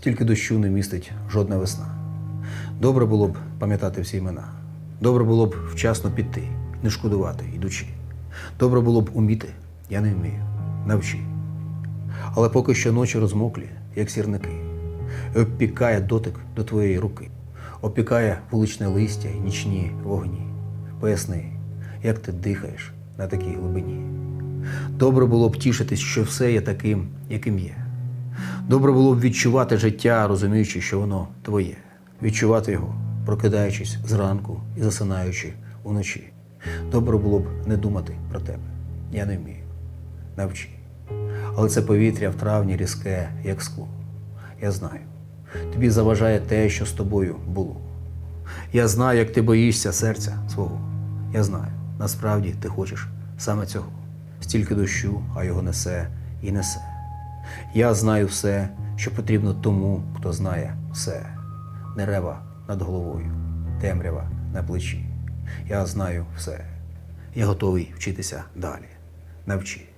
Стільки дощу не містить жодна весна. Добре було б пам'ятати всі імена. Добре було б вчасно піти, не шкодувати, ідучи. Добре було б уміти, я не вмію, навчи. Але поки що ночі розмоклі, як сірники, і обпікає дотик до твоєї руки, опікає вуличне листя і нічні вогні. Поясни, як ти дихаєш на такій глибині. Добре було б тішитись, що все є таким, яким є. Добре було б відчувати життя, розуміючи, що воно твоє, відчувати його, прокидаючись зранку і засинаючи уночі. Добре було б не думати про тебе. Я не вмію. Навчи. Але це повітря в травні різке, як скло. Я знаю. Тобі заважає те, що з тобою було. Я знаю, як ти боїшся серця свого. Я знаю, насправді ти хочеш саме цього. Стільки дощу, а його несе і несе. Я знаю все, що потрібно тому, хто знає все. Нерева над головою, темрява на плечі. Я знаю все. Я готовий вчитися далі. Навчи.